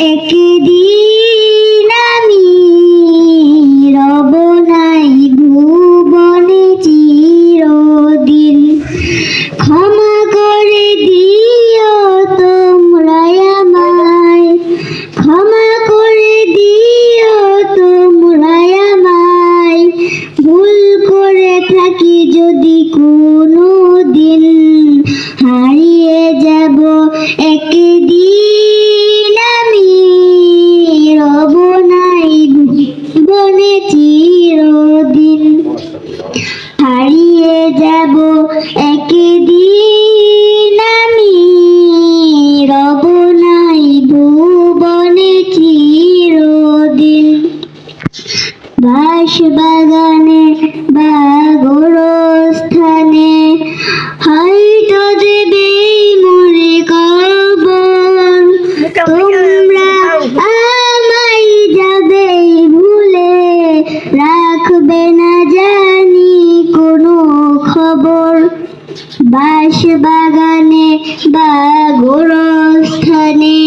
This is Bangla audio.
একদিন হারিয়ে যাব একদিন আমি। রব নাই ভুবনে চিরদিন। বাস বাগানে বা গোরস্থানে হয়তো বাস বাগানে বা গোরস্থানে